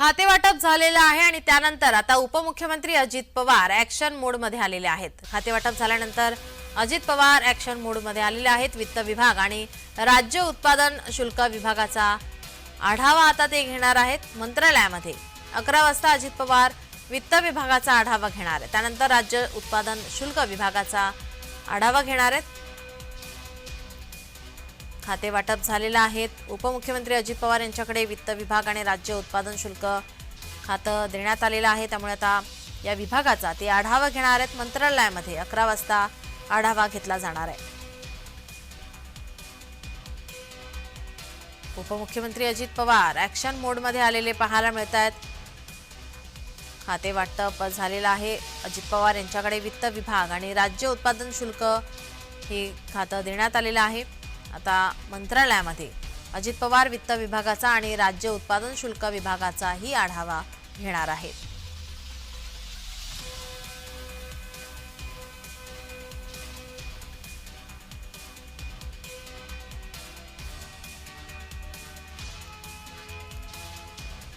खाते वाटप झालेलं आहे आणि त्यानंतर आता उपमुख्यमंत्री अजित पवार ऍक्शन मोडमध्ये आलेले आहेत. खाते वाटप झाल्यानंतर अजित पवार ऍक्शन मोडमध्ये आलेले आहेत. वित्त विभाग आणि राज्य उत्पादन शुल्क विभागाचा आढावा आता ते घेणार आहेत मंत्रालयामध्ये. अकरा वाजता अजित पवार वित्त विभागाचा आढावा घेणार आहेत. त्यानंतर राज्य उत्पादन शुल्क विभागाचा आढावा घेणार आहेत. खातेवाटप झालेलं आहे उपमुख्यमंत्री अजित पवार यांच्याकडे वित्त विभाग आणि राज्य उत्पादन शुल्क खातं देण्यात आलेलं आहे. त्यामुळे आता या विभागाचा ते आढावा घेणार आहेत. मंत्रालयामध्ये अकरा वाजता आढावा घेतला जाणार आहे. उपमुख्यमंत्री अजित पवार ऍक्शन मोडमध्ये आलेले पाहायला मिळत आहेत. खाते वाटप झालेलं आहे. अजित पवार यांच्याकडे वित्त विभाग आणि राज्य उत्पादन शुल्क हे खातं देण्यात आलेलं आहे. आता मंत्रालयामध्ये. अजित पवार वित्त विभागाचा आणि राज्य उत्पादन शुल्क विभागाचाही आढावा घेणार आहेत.